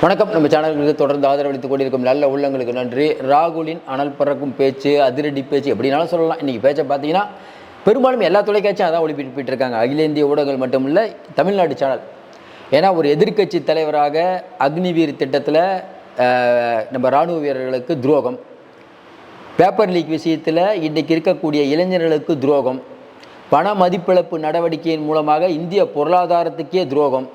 வணக்கம். நம்ம சேனலுக்கு தொடர்ந்து ஆதரவளித்துக் கொண்டிருக்கும் நல்ல உள்ளங்களுக்கு நன்றி. ராகுலின் அனல் பறக்கும் பேச்சு அதிரடி பேச்சு எப்படினாலும் சொல்லலாம். இன்றைக்கி பேச்சை பார்த்தீங்கன்னா பெரும்பாலும் எல்லா தொலைக்காட்சியும் அதான் ஒளிபரப்பிட்டு இருக்காங்க அகில இந்திய ஊடகங்கள் மட்டும் இல்லை தமிழ்நாடு சேனல். ஏன்னா ஒரு எதிர்க்கட்சி தலைவராக அக்னிவீர் திட்டத்தில் நம்ம இராணுவ வீரர்களுக்கு துரோகம். பேப்பர் லீக் விஷயத்தில் இன்றைக்கி இருக்கக்கூடிய இளைஞர்களுக்கு துரோகம். பண மதிப்பிழப்பு நடவடிக்கையின் மூலமாக இந்திய பொருளாதாரத்துக்கே துரோகம்.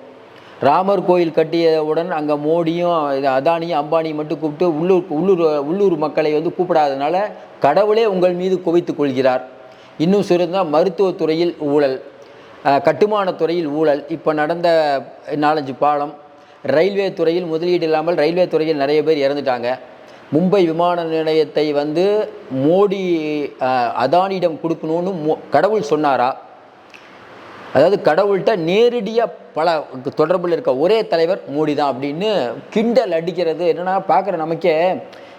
ராமர் கோயில் கட்டியவுடன் அங்கே மோடியும் அதானியும் அம்பானியும் மட்டும் கூப்பிட்டு உள்ளூர் உள்ளூர் உள்ளூர் மக்களை வந்து கூப்பிடாதனால கடவுளே உங்கள் மீது குவித்து கொள்கிறார். இன்னும் சிறந்தால் மருத்துவத்துறையில் ஊழல் கட்டுமானத்துறையில் துறையில் ஊழல். இப்போ நடந்த நாலஞ்சு பாலம் ரயில்வே துறையில் முதலீடு இல்லாமல் ரயில்வே துறையில் நிறைய பேர் இறந்துட்டாங்க. மும்பை விமான நிலையத்தை வந்து மோடி அதானியிடம் கொடுக்கணும்னு மோ கடவுள் சொன்னாரா? அதாவது கடவுள்கிட்ட நேரடியாக பல தொடர்பில் இருக்க ஒரே தலைவர் மோடி தான் அப்படின்னு கிண்டல் அடிக்கிறது. என்னென்னா பார்க்குற நமக்கே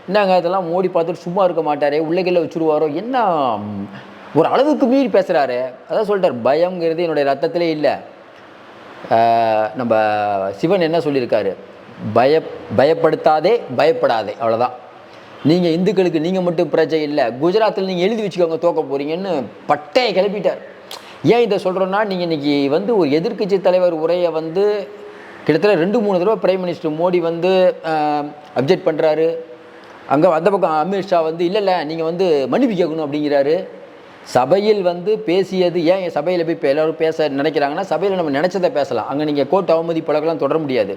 என்னங்க இதெல்லாம் மோடி பார்த்துட்டு சும்மா இருக்க மாட்டாரே உள்ளகையில் வச்சுருவாரோ? என்ன ஒரு அளவுக்கு மீறி பேசுகிறாரு அதான் சொல்லிட்டார் பயம்ங்கிறது என்னுடைய ரத்தத்திலே இல்லை. நம்ம சிவன் என்ன சொல்லியிருக்காரு? பய பயப்படுத்தாதே பயப்படாதே. அவ்வளோதான் நீங்கள் இந்துக்களுக்கு நீங்கள் மட்டும் பிரஜை இல்லை குஜராத்தில் நீங்கள் எழுதி வச்சுக்கோங்க தோக்க போகிறீங்கன்னு பட்டையை கிளப்பிட்டார். ஏன் இதை சொல்கிறோன்னா நீங்கள் இன்றைக்கி வந்து ஒரு எதிர்க்கட்சி தலைவர் உரையை வந்து கிட்டத்தட்ட ரெண்டு மூணு தடவை பிரைம் மினிஸ்டர் மோடி வந்து அப்ஜெக்ட் பண்ணுறாரு அங்கே அந்த பக்கம் அமித்ஷா வந்து இல்லை இல்லை நீங்கள் வந்து மன்னிப்பு கேட்கணும் அப்படிங்கிறாரு. சபையில் வந்து பேசியது ஏன் சபையில் போய் இப்போ எல்லோரும் பேச நினைக்கிறாங்கன்னா சபையில் நம்ம நினச்சதை பேசலாம். அங்கே நீங்கள் கோர்ட் அவமதி பழக்கெல்லாம் தொடர முடியாது.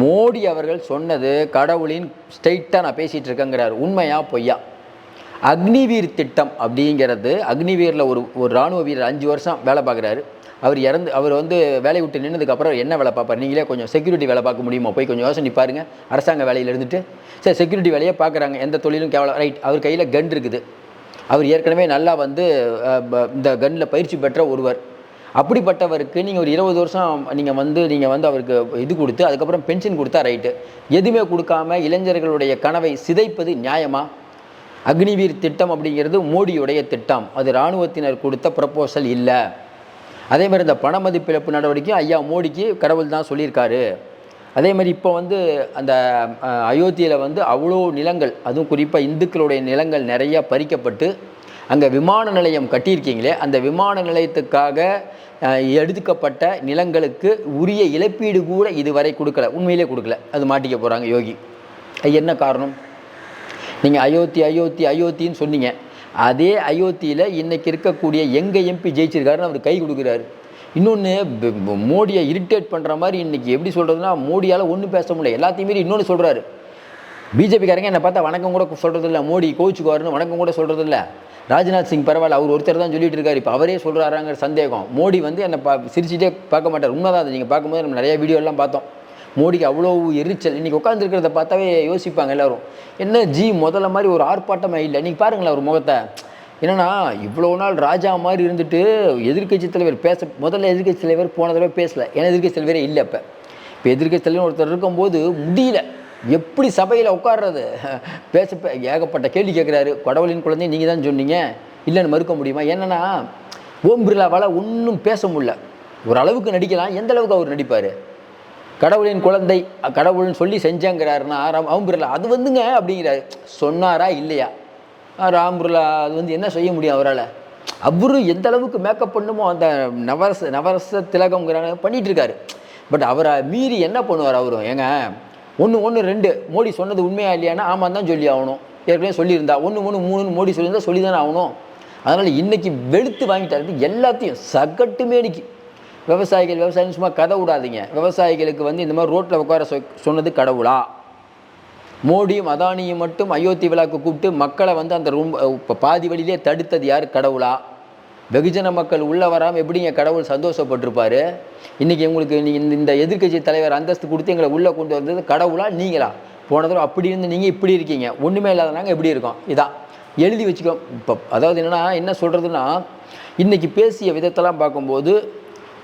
மோடி அவர்கள் சொன்னது கடவுளின் ஸ்ட்ரைட்டாக நான் பேசிகிட்டு இருக்கேங்கிறார். உண்மையா பொய்யா? அக்னிவீர் திட்டம் அப்படிங்கிறது அக்னிவீரில் ஒரு ஒரு இராணுவ வீரர் அஞ்சு வருஷம் வேலை பார்க்குறாரு. அவர் இறந்து அவர் வந்து வேலையை விட்டு நின்னதுக்கப்புறம் என்ன வேலை பார்ப்பார்? நீங்களே கொஞ்சம் செக்யூரிட்டி வேலை பார்க்க முடியுமா? போய் கொஞ்சம் யோசனை பாருங்க. அரசாங்க வேலையில் இருந்துட்டு. சரி செக்யூரிட்டி வேலையை பார்க்குறாங்க. எந்த தொழிலும் கேவலம் ரைட் அவர் கையில் கன் இருக்குது. அவர் ஏற்கனவே நல்லா வந்து ப- இந்த கன்னில் பயிற்சி பெற்ற ஒருவர். அப்படிப்பட்டவருக்கு நீங்கள் ஒரு இருபது வருஷம் நீங்கள் வந்து நீங்கள் வந்து அவருக்கு இது கொடுத்து அதுக்கப்புறம் பென்ஷன் கொடுத்தா ரைட்டு எதுவுமே கொடுக்காம இளைஞர்களுடைய கனவை சிதைப்பது நியாயமாக அக்னிவீர் திட்டம் அப்படிங்கிறது மோடியுடைய திட்டம். அது இராணுவத்தினர் கொடுத்த ப்ரப்போசல் இல்லை. அதே மாதிரி இந்த பண மதிப்பிழப்பு நடவடிக்கையும் ஐயா மோடிக்கு கடவுள் தான் சொல்லியிருக்காரு. அதே மாதிரி இப்போ வந்து அந்த அயோத்தியில் வந்து அவ்வளோ நிலங்கள் அதுவும் குறிப்பாக இந்துக்களுடைய நிலங்கள் நிறையா பறிக்கப்பட்டு அங்கே விமான நிலையம் கட்டியிருக்கீங்களே அந்த விமான நிலையத்துக்காக எடுக்கப்பட்ட நிலங்களுக்கு உரிய இழப்பீடு கூட இதுவரை கொடுக்கல. உண்மையிலே கொடுக்கல. அது மாட்டிக்க போகிறாங்க யோகி. அது என்ன காரணம்? நீங்கள் அயோத்தி அயோத்தி அயோத்தின்னு சொன்னீங்க. அதே அயோத்தியில் இன்றைக்கி இருக்கக்கூடிய எங்கள் எம்பி ஜெயிச்சிருக்காருன்னு அவர் கை கொடுக்குறாரு. இன்னொன்று மோடியை இரிட்டேட் பண்ணுற மாதிரி இன்னைக்கு எப்படி சொல்கிறதுனா மோடியால் ஒன்றும் பேச முடியல. எல்லாத்தையுமே இன்னொன்று சொல்கிறாரு பிஜேபிக்காரங்க என்னை பார்த்தா வணக்கம் கூட சொல்கிறது இல்லை மோடி கோவிச்சுக்குவாருன்னு வணக்கம் கூட சொல்கிறதில்ல ராஜ்நாத் சிங் பரவாயில்ல அவர் ஒருத்தர் தான் சொல்லிட்டு இருக்காரு. இப்போ அவரே சொல்கிறாராங்கிற சந்தேகம். மோடி வந்து என்னை பா சிரிச்சிட்டே பார்க்க மாட்டார். உண்மைதான் அது நீங்கள் பார்க்கும்போது நம்ம நிறைய வீடியோ எல்லாம் பார்த்தோம். மோடிக்கு அவ்வளோ எரிச்சல். இன்றைக்கி உட்காந்துருக்கிறத பார்த்தாவே யோசிப்பாங்க எல்லோரும். என்ன ஜி முதல்ல மாதிரி ஒரு ஆர்ப்பாட்டமே இல்லை. இன்றைக்கி பாருங்களேன் ஒரு முகத்தை. என்னென்னா இவ்வளோ நாள் ராஜா மாதிரி இருந்துட்டு எதிர்க்கட்சி தலைவர் பேச முதல்ல எதிர்க்கட்சி தலைவர் போன தடவை பேசலை. ஏன்னா எதிர்க்கட்சி தலைவரே இல்லை இப்போ. இப்போ எதிர்க்கட்சி தலைவர் ஒருத்தர் இருக்கும்போது முடியல. எப்படி சபையில் உட்கார்றது? பேச ஏகப்பட்ட கேள்வி கேட்குறாரு கடவுளின் குழந்தை நீங்கள் தான் சொன்னீங்க. இல்லைன்னு மறுக்க முடியுமா? என்னன்னா ஓம் பிர்லாவால் ஒன்றும் பேச முடியல. ஒரு அளவுக்கு நடிக்கலாம். எந்த அளவுக்கு அவர் நடிப்பார்? கடவுளின் குழந்தை கடவுள்னு சொல்லி செஞ்சேங்கிறாருன்னா ராம் பிர்லா அது வந்துங்க அப்படிங்கிறாரு. சொன்னாரா இல்லையா? ராம் பிர்லா அது வந்து என்ன செய்ய முடியும் அவரால்? அவரு எந்த அளவுக்கு மேக்கப் பண்ணுமோ அந்த நவரச நவரச திலகம்ங்கிறாங்க பண்ணிட்டு இருக்காரு பட் அவரை மீறி என்ன பண்ணுவார் அவரும் ஏங்க ஒன்று ஒன்று ரெண்டு. மோடி சொன்னது உண்மையா இல்லையானா ஆமாம் தான் சொல்லி ஆகணும். ஏற்கனவே சொல்லியிருந்தா ஒன்று ஒன்று மூணுன்னு மோடி சொல்லியிருந்தா சொல்லி தானே ஆகணும். அதனால் இன்றைக்கி வெளுத்து வாங்கிட்டாரு. எல்லாத்தையும் சகட்டு மேனிக்கு விவசாயிகள் விவசாயம் சும்மா கதை விடாதீங்க. விவசாயிகளுக்கு வந்து இந்த மாதிரி ரோட்டில் உட்கார சொ சொன்னது கடவுளா? மோடியும் அதானியும் மட்டும் அயோத்தி விழாக்கு கூப்பிட்டு மக்களை வந்து அந்த ரூம் இப்போ பாதி வழியிலே தடுத்தது யார்? கடவுளா? வெகுஜன மக்கள் உள்ளே வராமல் எப்படிங்க கடவுள் சந்தோஷப்பட்டிருப்பாரு? இன்றைக்கி உங்களுக்கு நீங்கள் இந்த எதிர்கட்சி தலைவர் அந்தஸ்து கொடுத்து எங்களை உள்ளே கொண்டு வந்தது கடவுளா? நீங்களா? போன தடவை அப்படி இருந்து நீங்கள் இப்படி இருக்கீங்க. ஒன்றுமே இல்லாத நாங்கள் எப்படி இருக்கோம்? இதான் எழுதி வச்சுக்கோ. இப்போ அதாவது என்னென்னா என்ன சொல்கிறதுனா இன்றைக்கி பேசிய விதத்தெல்லாம் பார்க்கும்போது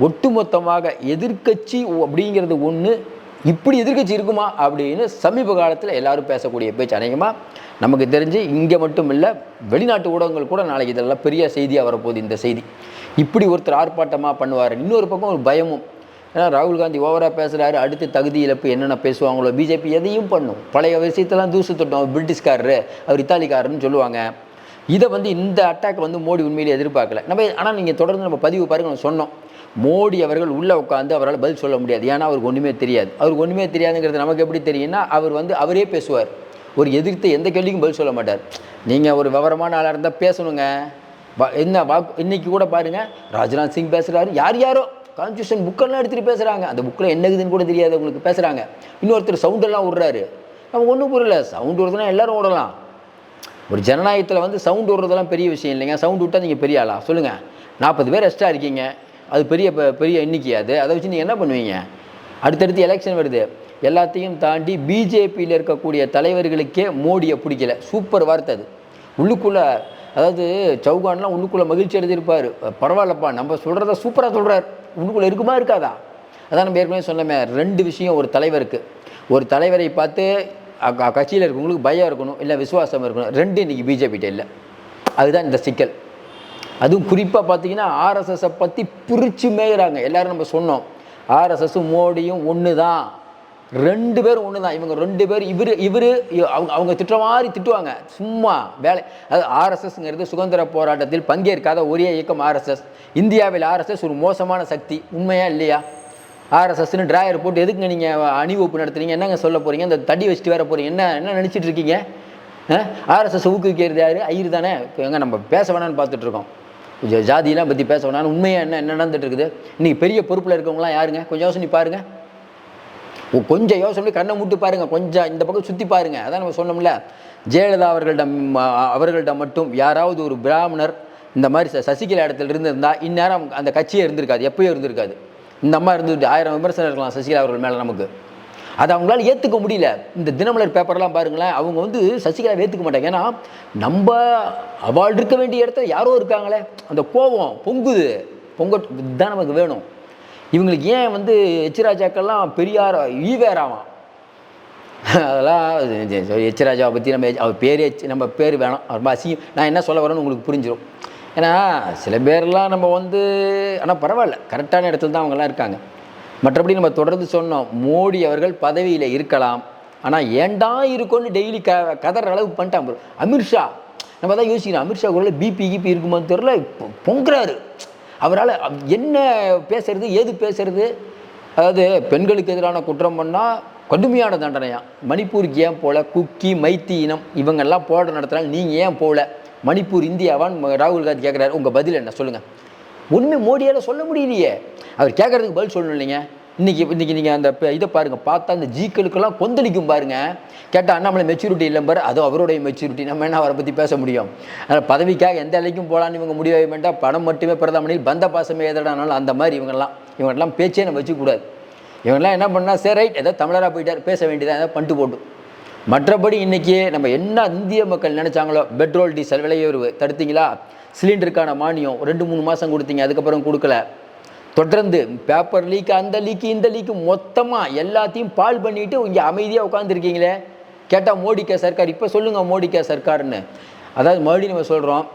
ஒட்டுமொத்தமாக எதிர்க்கட்சி அப்படிங்கிறது ஒன்று இப்படி எதிர்க்கட்சி இருக்குமா அப்படின்னு சமீப காலத்தில் எல்லாரும் பேசக்கூடிய பேச்சு அநேகமாக நமக்கு தெரிஞ்சு இங்கே மட்டும் இல்லை வெளிநாட்டு ஊடகங்கள் கூட நாளைக்கு இதெல்லாம் பெரிய செய்தியாக வரப்போகுது இந்த செய்தி. இப்படி ஒருத்தர் ஆர்ப்பாட்டமாக பண்ணுவார். இன்னொரு பக்கம் ஒரு பயமும். ஏன்னா ராகுல் காந்தி ஓவராக பேசுகிறாரு அடுத்து தகுதி இழப்பு என்னென்ன பேசுவாங்களோ பிஜேபி எதையும் பண்ணும். பழைய விஷயத்தெல்லாம் தூசு தொட்டோம். அவர் பிரிட்டிஷ்காரரு அவர் இத்தாலிக்காரருன்னு சொல்லுவாங்க. இதை வந்து இந்த அட்டாக் வந்து மோடி உண்மையிலே எதிர்பார்க்கல. நம்ம ஆனால் நீங்கள் தொடர்ந்து நம்ம பதிவு பாருங்க நம்ம சொன்னோம். மோடி அவர்கள் உள்ளே உட்காந்து அவரால் பதில் சொல்ல முடியாது. ஏன்னா அவருக்கு ஒன்றுமே தெரியாது. அவருக்கு ஒன்றுமே தெரியாதுங்கிறது நமக்கு எப்படி தெரியும்னா அவர் வந்து அவரே பேசுவார். ஒரு எதிர்த்து எந்த கேள்விக்கும் பதில் சொல்ல மாட்டார். நீங்கள் ஒரு விவரமான ஆளாக இருந்தால் பேசணுங்க. என்ன வாக்கு இன்னைக்கு கூட பாருங்க ராஜ்நாத் சிங் பேசுகிறாரு யார் யாரோ கான்ஸ்டியூஷன் புக்கெல்லாம் எடுத்துகிட்டு பேசுகிறாங்க அந்த புக்கில் என்ன இருக்குதுன்னு கூட தெரியாது உங்களுக்கு பேசுகிறாங்க இன்னொருத்தர் சவுண்டெல்லாம் விட்றாரு நமக்கு ஒன்றும் புரியல. சவுண்டு விடுறதுனா எல்லோரும் விடலாம் ஒரு ஜனநாயகத்தில் வந்து சவுண்டு விடுறதெல்லாம் பெரிய விஷயம் இல்லைங்க. சவுண்டு விட்டால் நீங்கள் பெரிய ஆளா? சொல்லுங்கள் நாற்பது பேர் எக்ஸ்ட்ரா இருக்கீங்க. அது பெரிய பெரிய எண்ணிக்கை அது. அதை வச்சு நீங்கள் என்ன பண்ணுவீங்க? அடுத்தடுத்து எலெக்ஷன் வருது. எல்லாத்தையும் தாண்டி பிஜேபியில் இருக்கக்கூடிய தலைவர்களுக்கே மோடியை பிடிக்கல. சூப்பர் வார்த்தை அது. உள்ளுக்குள்ளே அதாவது சௌகான்லாம் உள்ளுக்குள்ளே மகிழ்ச்சி அடைஞ்சிருப்பார். பரவாயில்லப்பா நம்ம சொல்கிறத சூப்பராக சொல்கிறார் உள்ளுக்குள்ளே இருக்குமா இருக்காதா? அதான் நம்ம ஏற்கனவே சொன்னோமே ரெண்டு விஷயம் ஒரு தலைவருக்கு. ஒரு தலைவரை பார்த்து கட்சியில் இருக்கவங்களுக்கு பயம் இருக்கணும் இல்லை விசுவாசம் இருக்கணும். ரெண்டு இன்னைக்கு பிஜேபிகிட்ட இல்லை. அதுதான் இந்த சிக்கல். அதுவும் குறிப்பாக பார்த்தீங்கன்னா ஆர்எஸ்எஸை பற்றி பிரித்து மேயிறாங்க எல்லோரும் நம்ம சொன்னோம். ஆர்எஸ்எஸும் மோடியும் ஒன்று தான் ரெண்டு பேரும் ஒன்று தான் இவங்க ரெண்டு பேர் இவர் இவர் அவங்க அவங்க திட்டுற மாதிரி திட்டுவாங்க. சும்மா வேலை. அது ஆர்எஸ்எஸ்ங்கிறது சுதந்திர போராட்டத்தில் பங்கேற்காத ஒரே இயக்கம் ஆர்எஸ்எஸ் இந்தியாவில் ஆர்எஸ்எஸ் ஒரு மோசமான சக்தி. உண்மையா இல்லையா? ஆர்எஸ்எஸ்னு ட்ராயர் போட்டு எதுக்குங்க நீங்கள் அணிவகுப்பு நடத்துறீங்க? என்னங்க சொல்ல போகிறீங்க இந்த தடி வச்சுட்டு வேற போகிறீங்க என்ன என்ன நினச்சிட்டு இருக்கீங்க? ஆர்எஸ்எஸ் ஊக்குவிக்கிறது யார்? ஐயர் தானே. எங்கே நம்ம பேச வேணாம்னு பார்த்துட்ருக்கோம் இருக்கோம் ஜாதியெல்லாம் பற்றி பேச உண்மையாக என்ன என்ன நடந்துட்டு இருக்குது? இன்றைக்கி பெரிய பொறுப்பில் இருக்கவங்களாம் யாருங்க? கொஞ்சம் யோசனை பாருங்கள் கொஞ்சம் யோசனை கண்ணை மூட்டு பாருங்கள் கொஞ்சம் இந்த பக்கம் சுற்றி பாருங்கள் அதான் நம்ம சொன்னோம்ல. ஜெயலலிதா அவர்கள்ட்ட அவர்கள்ட்ட மட்டும் யாராவது ஒரு பிராமணர் இந்த மாதிரி ச- சசிகலா இடத்துல இருந்திருந்தால் இந்நேரம் அந்த கட்சியே இருந்திருக்காது. எப்பயோ இருந்திருக்காது. இந்த அம்மா இருந்துட்டு ஆயிரம் விமர்சனம் இருக்கலாம் சசிகலா அவர்கள் மேலே நமக்கு. அதை அவங்களால ஏற்றுக்க முடியல. இந்த தினமலர் பேப்பர்லாம் பாருங்களேன் அவங்க வந்து சசிகலா ஏற்றுக்க மாட்டாங்க. ஏன்னா நம்ம அவள் இருக்க வேண்டிய இடத்துல யாரோ இருக்காங்களே. அந்த கோபம் பொங்குது. பொங்க இதுதான் நமக்கு வேணும். இவங்களுக்கு ஏன் வந்து எச்ராஜாக்கெல்லாம் பெரியார் ஈவேராவான் அதெல்லாம் எச்சிராஜாவை பற்றி நம்ம அவர் பேர் எச்- நம்ம பேர் வேணாம். ரொம்ப அசிங்கம். நான் என்ன சொல்ல வரேன்னு உங்களுக்கு புரிஞ்சிடும் ஏன்னா சில பேர்லாம் நம்ம வந்து ஆனால் பரவாயில்ல. கரெக்டான இடத்துல தான் அவங்கெல்லாம் இருக்காங்க. மற்றபடி நம்ம தொடர்ந்து சொன்னோம் மோடி அவர்கள் பதவியில் இருக்கலாம். ஆனால் ஏன்டா இருக்கும்னு டெய்லி க கதற அளவுக்கு பண்ணிட்டான் அமித்ஷா நம்ம தான் யோசிக்கிறோம். அமித்ஷா கூட பிபி கிபி இருக்குமான்னு தெரில பொங்குறாரு. அவரால் என்ன பேசுறது ஏது பேசுறது? அதாவது பெண்களுக்கு எதிரான குற்றம் பண்ணால் கடுமையான தண்டனையா? மணிப்பூருக்கு ஏன் போல? குக்கி மைத்தி இனம் இவங்கெல்லாம் போராட்டம் நடத்தினாலும் நீங்கள் ஏன் போகல மணிப்பூர் இந்தியாவான்னு ராகுல் காந்தி கேட்குறாரு உங்கள் பதில் என்ன? சொல்லுங்கள் ஒன்றுமே மோடியால் சொல்ல முடியலையே. அவர் கேட்குறதுக்கு பதில் சொல்லணும் இல்லைங்க. இன்றைக்கி இன்றைக்கி நீங்கள் அந்த இதை பாருங்கள் பார்த்தா அந்த ஜீக்களுக்கெல்லாம் கொந்தளிக்கும் பாருங்க. கேட்டால் அண்ணாமலை மெச்சூரிட்டி இல்லை பாரு. அது அவருடைய மெச்சூரிட்டி நம்ம என்ன அவரை பற்றி பேச முடியும்? அதனால் பதவிக்காக எந்த அலைக்கும் போகலான்னு இவங்க முடிவாக வேண்டாம். பணம் மட்டுமே பிரதமனில் பந்த பாசமே எதடானாலும் அந்த மாதிரி இவங்கெல்லாம் இவங்கெல்லாம் பேச்சே நம்ம வச்சுக்கூடாது இவங்கெல்லாம் என்ன பண்ணால் சரி ரைட் ஏதோ தமிழராக போயிட்டார். பேச வேண்டியதாக ஏதாவது பண்ணிட்டு போட்டு. மற்றபடி இன்றைக்கி நம்ம என்ன இந்திய மக்கள் நினச்சாங்களோ பெட்ரோல் டீசல் விலையுறவு தடுத்தீங்களா? சிலிண்டருக்கான மானியம் ரெண்டு மூணு மாதம் கொடுத்தீங்க அதுக்கப்புறம் கொடுக்கல. தொடர்ந்து பேப்பர் லீக் அந்த லீக்கு இந்த லீக்கு மொத்தமாக எல்லாத்தையும் பால் பண்ணிட்டு இங்கே அமைதியாக உட்காந்துருக்கீங்களே கேட்டால் மோடிக்கா சர்க்கார் இப்போ சொல்லுங்கள் மோடிக்கா சர்க்கார்னு. அதாவது மறுபடியும் நம்ம சொல்கிறோம்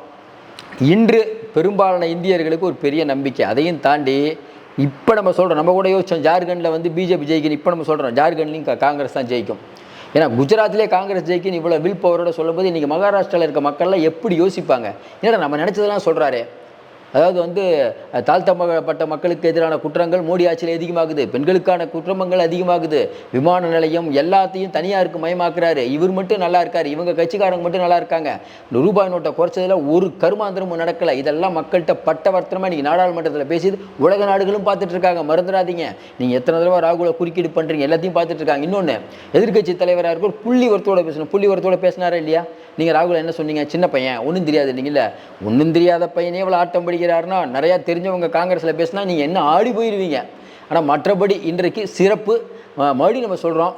இன்று பெரும்பாலான இந்தியர்களுக்கு ஒரு பெரிய நம்பிக்கை. அதையும் தாண்டி இப்போ நம்ம சொல்கிறோம் நம்ம கூட யோசிச்சோம் ஜார்க்கண்டில் வந்து பிஜேபி ஜெயிக்கணும் இப்போ நம்ம சொல்கிறோம் ஜார்க்கண்ட்லேயும் காங்கிரஸ் தான் ஜெயிக்கும். ஏன்னா குஜராத்லேயே காங்கிரஸ் ஜெயிக்கின்னு இவ்வளோ வில் பவரோட சொல்லும்போது இன்றைக்கி மகாராஷ்டிராவில் இருக்க மக்கள்லாம் எப்படி யோசிப்பாங்க? ஏன்னா நம்ம நினச்சதெல்லாம் சொல்கிறாரே அதாவது வந்து தாழ்த்தப்பட்ட மக்களுக்கு எதிரான குற்றங்கள் மோடி ஆட்சியில் அதிகமாகுது. பெண்களுக்கான குற்றமங்கள் அதிகமாகுது. விமான நிலையம் எல்லாத்தையும் தனியாருக்கு மயமாக்குறாரு. இவர் மட்டும் நல்லா இருக்காரு. இவங்க கட்சிக்காரங்க மட்டும் நல்லா இருக்காங்க. ரூபாய் நோட்டை குறைச்சதில் ஒரு கருமாந்திரமும் நடக்கலை. இதெல்லாம் மக்கள்கிட்ட பட்டவர்த்தனமாக இன்றைக்கி நாடாளுமன்றத்தில் பேசியது உலக நாடுகளும் பார்த்துட்டு இருக்காங்க. மறந்துடாதீங்க. நீங்கள் எத்தனை தடவை ராகுலை குறுக்கீடு பண்ணுறீங்க எல்லாத்தையும் பார்த்துட்டு இருக்காங்க. இன்னொன்று எதிர்க்கட்சி தலைவராக இருக்கும் புள்ளி வரத்தோட பேசணும். புள்ளி வரத்தோட பேசினாரா இல்லையா? நீங்கள் ராகுல் என்ன சொன்னீங்க? சின்ன பையன். ஒன்றும் தெரியாது. இல்லைங்களா ஒன்றும் தெரியாத பையனே இவ்வளோ ஆட்டம் செய்கிறாருன்னா நிறையா தெரிஞ்சவங்க காங்கிரஸில் பேசினா நீங்கள் என்ன ஆடி போயிடுவீங்க ஆனால் மற்றபடி இன்றைக்கு சிறப்பு மறுபடியும் நம்ம சொல்கிறோம்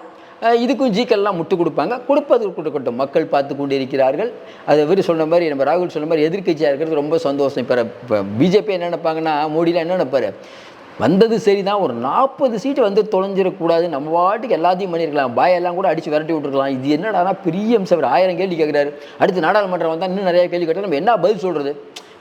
இதுக்கும் ஜிக்கெல்லாம் முட்டு கொடுப்பாங்க. கொடுப்பது கொடுக்கட்டும். மக்கள் பார்த்து கொண்டு இருக்கிறார்கள் அது இவர் சொன்ன மாதிரி நம்ம ராகுல் சொன்ன மாதிரி எதிர்க்கட்சியாக இருக்கிறது ரொம்ப சந்தோஷம். இப்போ இப்போ பிஜேபி என்ன நினைப்பாங்கன்னா மோடிலாம் என்ன நினைப்பாரு? வந்தது சரிதான். ஒரு நாற்பது சீட்டு வந்து தொலைஞ்சிடக்கூடாது. நம்ம பாட்டுக்கு எல்லாத்தையும் பண்ணியிருக்கலாம். பாயெல்லாம் கூட அடித்து விரட்டி விட்டுருக்கலாம். இது என்னடானா பெரிய அம்சம் ஆயிரம் கேள்வி கேட்குறாரு. அடுத்து நாடாளுமன்றம் வந்தால் இன்னும் நிறைய கேள்வி கேட்டால் நம்ம என்ன பதில் சொல்கிறது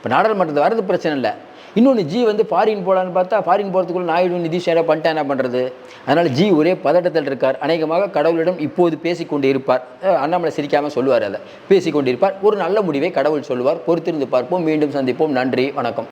இப்போ நாடாளுமன்றத்தில் வரது பிரச்சனை இல்லை. இன்னொன்று ஜி வந்து ஃபாரின் போகலான்னு பார்த்தா ஃபாரின் போகிறதுக்குள்ள நாயுடு நிதிஷ் யாரா பண்ணிட்டா என்ன பண்ணுறது அதனால் ஜி ஒரே பதட்டத்தில் இருக்கார். அநேகமாக கடவுளிடம் இப்போது பேசிக்கொண்டு இருப்பார். அண்ணாமலை சிரிக்காமல் சொல்லுவார் அதை. பேசிக்கொண்டிருப்பார் ஒரு நல்ல முடிவை கடவுள் சொல்லுவார். பொறுத்திருந்து பார்ப்போம். மீண்டும் சந்திப்போம். நன்றி. வணக்கம்.